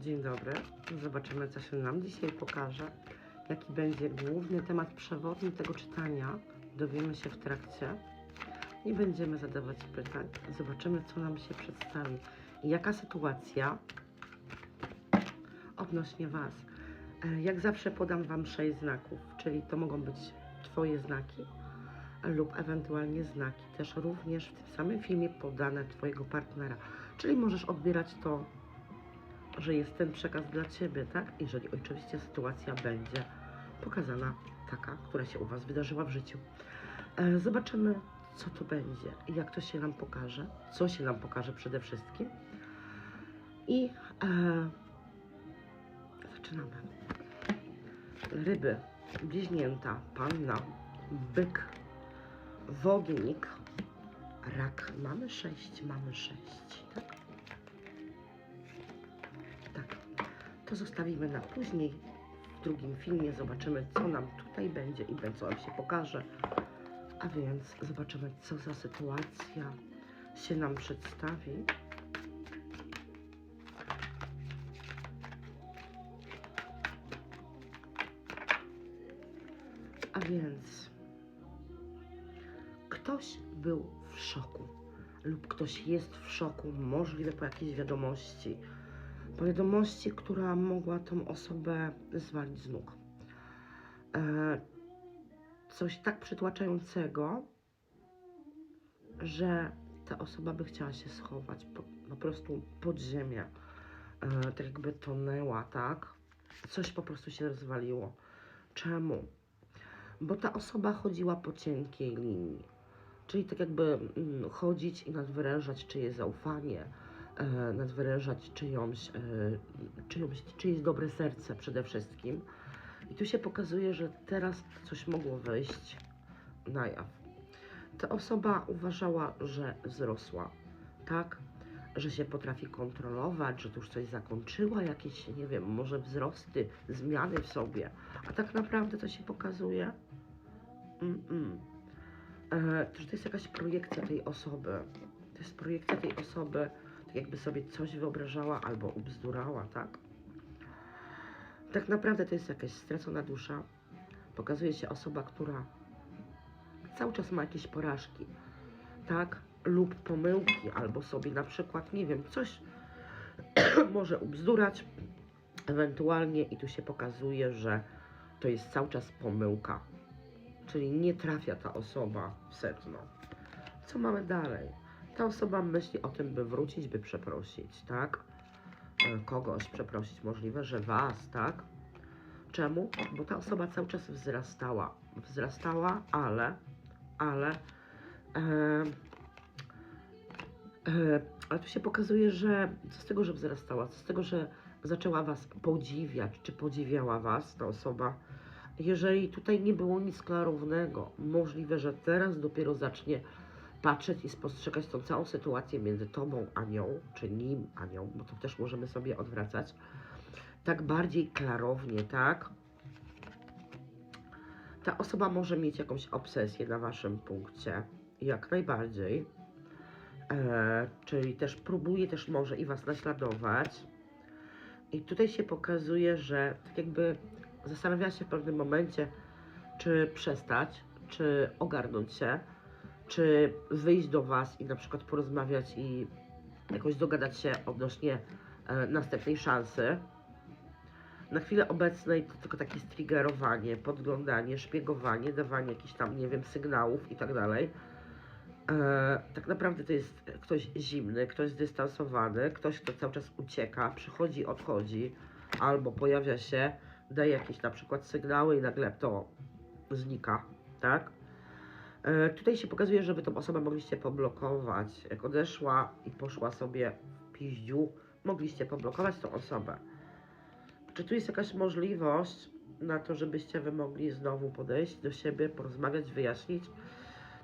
Dzień dobry. Zobaczymy, co się nam dzisiaj pokaże. Jaki będzie główny temat przewodni tego czytania. Dowiemy się w trakcie. Nie będziemy zadawać pytań. Zobaczymy, co nam się przedstawi. Jaka sytuacja odnośnie Was. E, Jak zawsze podam Wam sześć znaków, czyli to mogą być Twoje znaki lub ewentualnie znaki też również w tym samym filmie podane Twojego partnera. Czyli możesz odbierać to że jest ten przekaz dla Ciebie, tak? Jeżeli oczywiście sytuacja będzie pokazana taka, która się u Was wydarzyła w życiu. E, zobaczymy, co to będzie jak to się nam pokaże, co się nam pokaże przede wszystkim. I e, zaczynamy. Ryby, bliźnięta, panna, byk, wodnik, rak. Mamy sześć, mamy sześć? Tak, to zostawimy na później. W drugim filmie zobaczymy, co nam tutaj będzie i co nam się pokaże. A więc zobaczymy, co za sytuacja się nam przedstawi. A więc ktoś był w szoku lub ktoś jest w szoku, możliwe po jakiejś wiadomości po wiadomości, która mogła tą osobę zwalić z nóg. E, coś tak przytłaczającego, że ta osoba by chciała się schować po, po prostu pod ziemię. E, tak jakby tonęła, tak? Coś po prostu się rozwaliło. Czemu? Bo ta osoba chodziła po cienkiej linii. Czyli tak jakby mm, chodzić i nadwyrężać czyjeś zaufanie, nadwyrężać czyjąś, e, czyjąś, czyjeś dobre serce przede wszystkim. I tu się pokazuje, że teraz coś mogło wyjść na jaw. Ta osoba uważała, że wzrosła, tak? Że się potrafi kontrolować, że tu już coś zakończyła, jakieś, nie wiem, może wzrosty, zmiany w sobie. A tak naprawdę to się pokazuje, mm-mm. E, to, że to jest jakaś projekcja tej osoby. To jest projekcja tej osoby, jakby sobie coś wyobrażała albo ubzdurała, tak? Tak naprawdę to jest jakaś stracona dusza. Pokazuje się osoba, która cały czas ma jakieś porażki, tak? Lub pomyłki, albo sobie na przykład, nie wiem, coś może ubzdurać, ewentualnie i tu się pokazuje, że to jest cały czas pomyłka, czyli nie trafia ta osoba w sedno. Co mamy dalej? Ta osoba myśli o tym, by wrócić, by przeprosić, tak? E, Kogoś przeprosić, możliwe, że was, tak? Czemu? Bo ta osoba cały czas wzrastała. Wzrastała, ale, ale, e, e, ale tu się pokazuje, że co z tego, że wzrastała, co z tego, że zaczęła was podziwiać, czy podziwiała was ta osoba, jeżeli tutaj nie było nic klarownego, możliwe, że teraz dopiero zacznie patrzeć i spostrzegać tą całą sytuację między tobą a nią, czy nim a nią, bo to też możemy sobie odwracać, tak bardziej klarownie, tak? Ta osoba może mieć jakąś obsesję na waszym punkcie, jak najbardziej. E, czyli też próbuje, też może i was naśladować. I tutaj się pokazuje, że tak jakby zastanawia się w pewnym momencie, czy przestać, czy ogarnąć się, czy wyjść do Was i na przykład porozmawiać i jakoś dogadać się odnośnie e, następnej szansy. Na chwilę obecnej to tylko takie striggerowanie, podglądanie, szpiegowanie, dawanie jakichś tam, nie wiem, sygnałów i tak dalej. E, tak naprawdę to jest ktoś zimny, ktoś zdystansowany, ktoś, kto cały czas ucieka, przychodzi, odchodzi, albo pojawia się, daje jakieś na przykład sygnały i nagle to znika, tak? E, tutaj się pokazuje, że wy tą osobę mogliście poblokować. Jak odeszła i poszła sobie w piździu, mogliście poblokować tą osobę. Czy tu jest jakaś możliwość na to, żebyście wy mogli znowu podejść do siebie, porozmawiać, wyjaśnić?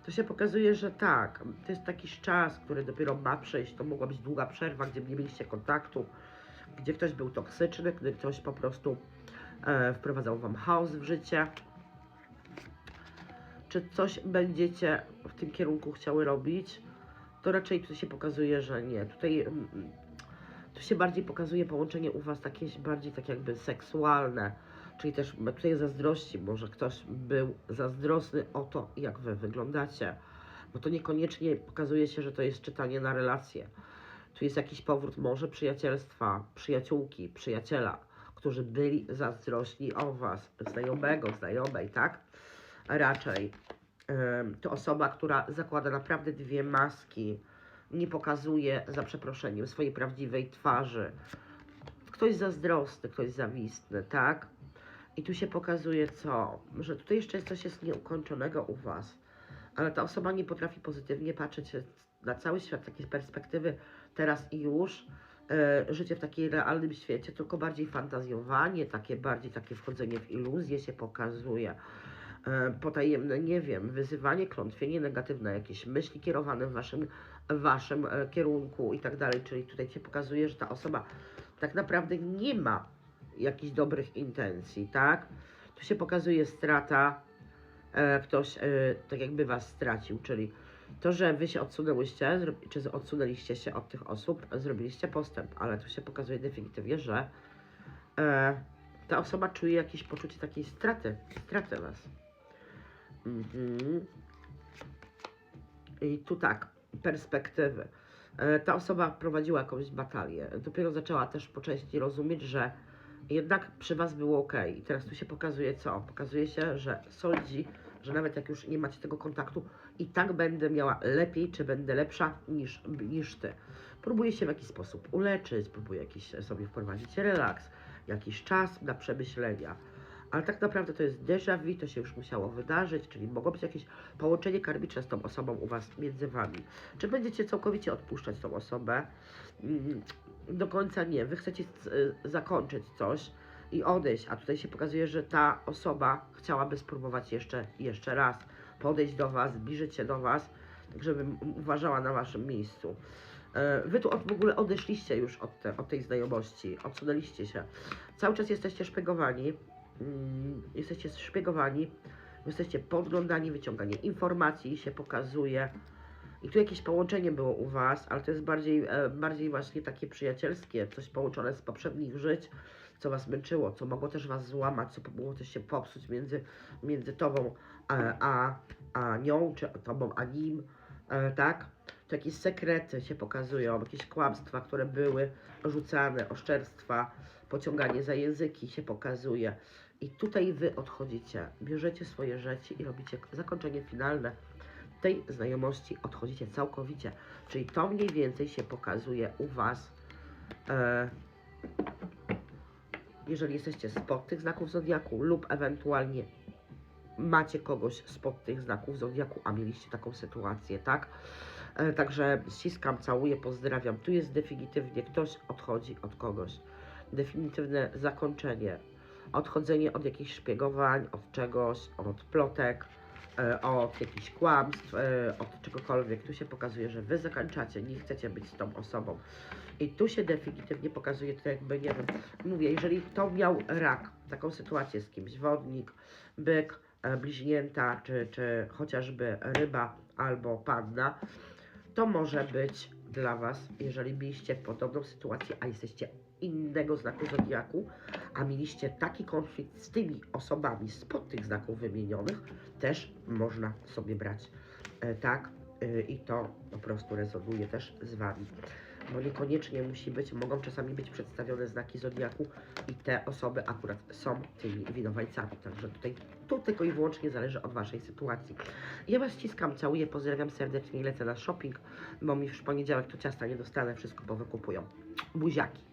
To się pokazuje, że tak, to jest taki czas, który dopiero ma przejść, to mogła być długa przerwa, gdzie nie mieliście kontaktu, gdzie ktoś był toksyczny, gdy ktoś po prostu e, wprowadzał wam chaos w życie. Czy coś będziecie w tym kierunku chciały robić? To raczej tu się pokazuje, że nie. Tutaj, mm, Tu się bardziej pokazuje połączenie u Was takie bardziej tak jakby seksualne, czyli też tutaj zazdrości, może ktoś był zazdrosny o to, jak Wy wyglądacie, bo to niekoniecznie pokazuje się, że to jest czytanie na relacje. Tu jest jakiś powrót może przyjacielstwa, przyjaciółki, przyjaciela, którzy byli zazdrośni o Was, znajomego, znajomej, tak? Raczej to osoba, która zakłada naprawdę dwie maski, nie pokazuje, za przeproszeniem, swojej prawdziwej twarzy. Ktoś zazdrosny, ktoś zawistny, tak? I tu się pokazuje co? Że tutaj jeszcze coś jest nieukończonego u Was, ale ta osoba nie potrafi pozytywnie patrzeć na cały świat, takiej perspektywy teraz i już, e, życie w takiej realnym świecie, tylko bardziej fantazjowanie, takie bardziej takie wchodzenie w iluzję się pokazuje. E, potajemne, nie wiem, wyzywanie, klątwienie, negatywne jakieś myśli kierowane w waszym, waszym e, kierunku i tak dalej. Czyli tutaj się pokazuje, że ta osoba tak naprawdę nie ma jakichś dobrych intencji, tak? Tu się pokazuje strata, e, ktoś tak jakby was stracił, czyli to, że wy się odsunęłyście, czy odsunęliście się od tych osób, zrobiliście postęp, ale tu się pokazuje definitywnie, że ta osoba czuje jakieś poczucie takiej straty, straty was. Mhm. I tu tak, perspektywy. E, Ta osoba prowadziła jakąś batalię. Dopiero zaczęła też po części rozumieć, że jednak przy was było ok. I teraz tu się pokazuje co? Pokazuje się, że sądzi, że nawet jak już nie macie tego kontaktu, i tak będę miała lepiej, czy będę lepsza niż, niż ty. Próbuję się w jakiś sposób uleczyć, próbuję jakiś sobie wprowadzić relaks, jakiś czas na przemyślenia. Ale tak naprawdę to jest déjà vu, to się już musiało wydarzyć, czyli mogło być jakieś połączenie karmiczne z tą osobą u Was między Wami. Czy będziecie całkowicie odpuszczać tą osobę? Mm, Do końca nie. Wy chcecie y, zakończyć coś i odejść, a tutaj się pokazuje, że ta osoba chciałaby spróbować jeszcze, jeszcze raz podejść do Was, zbliżyć się do Was, tak żebym uważała na Waszym miejscu. E, Wy tu od, w ogóle odeszliście już od, te, od tej znajomości, odsunęliście się. Cały czas jesteście szpiegowani, jesteście szpiegowani, jesteście podglądani, wyciąganie informacji się pokazuje. I tu jakieś połączenie było u Was, ale to jest bardziej, e, bardziej właśnie takie przyjacielskie, coś połączone z poprzednich żyć, co Was męczyło, co mogło też Was złamać, co mogło też się popsuć między, między Tobą a, a, a nią, czy Tobą a nim, e, tak? To jakieś sekrety się pokazują, jakieś kłamstwa, które były rzucane, oszczerstwa, pociąganie za języki się pokazuje. I tutaj Wy odchodzicie, bierzecie swoje rzeczy i robicie zakończenie finalne tej znajomości, odchodzicie całkowicie. Czyli to mniej więcej się pokazuje u Was, e, jeżeli jesteście spod tych znaków zodiaku lub ewentualnie macie kogoś spod tych znaków zodiaku, a mieliście taką sytuację, tak? E, Także ściskam, całuję, pozdrawiam. Tu jest definitywnie ktoś odchodzi od kogoś. Definitywne zakończenie. Odchodzenie od jakichś szpiegowań, od czegoś, od plotek, e, od jakichś kłamstw, e, od czegokolwiek. Tu się pokazuje, że wy zakończacie, nie chcecie być z tą osobą. I tu się definitywnie pokazuje, to jakby, nie wiem, mówię, jeżeli kto miał rak, taką sytuację z kimś, wodnik, byk, e, bliźnięta, czy, czy chociażby ryba albo panna, to może być dla Was, jeżeli mieliście podobną sytuację, a jesteście innego znaku zodiaku, a mieliście taki konflikt z tymi osobami spod tych znaków wymienionych, też można sobie brać e, tak e, i to po prostu rezonuje też z Wami. Bo niekoniecznie musi być, mogą czasami być przedstawione znaki zodiaku i te osoby akurat są tymi winowajcami. Także tutaj to tylko i wyłącznie zależy od Waszej sytuacji. Ja Was ściskam, całuję, pozdrawiam serdecznie i lecę na shopping, bo mi w poniedziałek to ciasta nie dostanę, wszystko powykupują. Buziaki.